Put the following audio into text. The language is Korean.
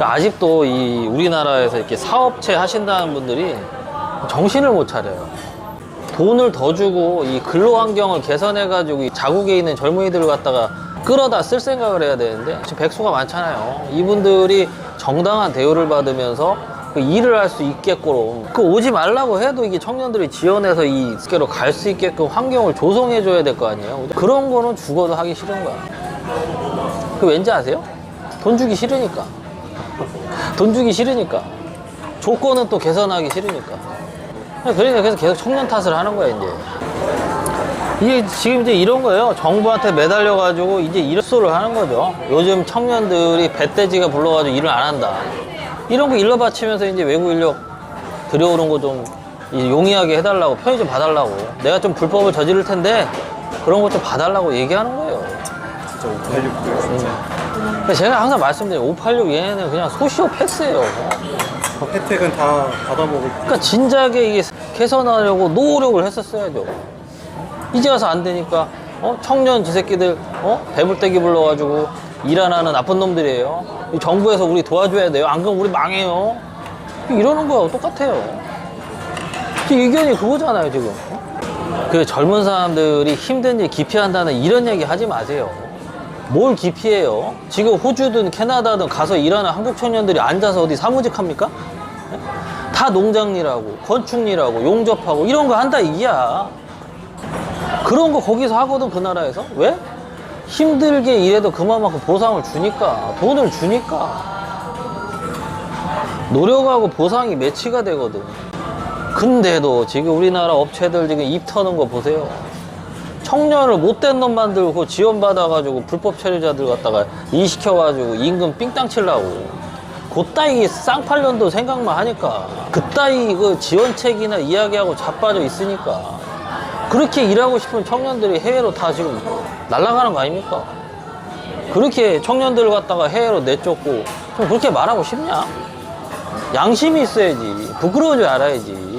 그러니까 아직도 이 우리나라에서 이렇게 사업체 하신다는 분들이 정신을 못 차려요. 돈을 더 주고 이 근로 환경을 개선해 가지고 이 자국에 있는 젊은이들을 갖다가 끌어다 쓸 생각을 해야 되는데 지금 백수가 많잖아요. 이분들이 정당한 대우를 받으면서 그 일을 할 수 있게끔 그 오지 말라고 해도 이게 청년들이 지원해서 이 스케로 갈 수 있게끔 환경을 조성해 줘야 될 거 아니에요. 그런 거는 죽어도 하기 싫은 거야. 그 왠지 아세요? 돈 주기 싫으니까. 돈 주기 싫으니까. 조건은 또 개선하기 싫으니까. 그러니까 그래서 계속 청년 탓을 하는 거야, 이제. 이게 지금 이제 이런 거예요. 정부한테 매달려 가지고 이제 일소를 하는 거죠. 요즘 청년들이 배돼지가 불러가지고 일을 안 한다. 이런 거 일러 바치면서 이제 외국 인력 들여오는 거 좀 용이하게 해달라고, 편의 좀 봐달라고. 내가 좀 불법을 저지를 텐데 그런 거좀 봐달라고 얘기하는 거예요. 진짜 586 진짜 근데 제가 항상 말씀드려요. 586 얘네는 그냥 소시오 패스예요. 혜택은 다 받아먹을 그러니까 진작에 이게 개선하려고 노력을 했었어야죠. 이제 와서 안 되니까 어? 청년 지 새끼들 어? 배불떼기 불러가지고 일 안 하는 나쁜 놈들이에요. 이 정부에서 우리 도와줘야 돼요. 안 그러면 우리 망해요. 이러는 거하고 똑같아요. 지금 의견이 그거잖아요 지금. 그 젊은 사람들이 힘든 일 기피한다는 이런 얘기 하지 마세요. 뭘 기피해요? 지금 호주든 캐나다든 가서 일하는 한국 청년들이 앉아서 어디 사무직 합니까? 다 농장 일하고 건축 일하고 용접하고 이런 거 한다 이기야 그런 거 거기서 하거든 그 나라에서 왜? 힘들게 일해도 그만큼 보상을 주니까 돈을 주니까 노력하고 보상이 매치가 되거든 근데도 지금 우리나라 업체들 지금 입 터는 거 보세요 청년을 못된 놈 만들고 지원받아가지고 불법 체류자들 갖다가 일 시켜가지고 임금 삥땅 치려고. 그따위 쌍팔년도 생각만 하니까. 그따위 그 지원책이나 이야기하고 자빠져 있으니까. 그렇게 일하고 싶은 청년들이 해외로 다 지금 날아가는 거 아닙니까? 그렇게 청년들을 갖다가 해외로 내쫓고 좀 그렇게 말하고 싶냐? 양심이 있어야지. 부끄러운 줄 알아야지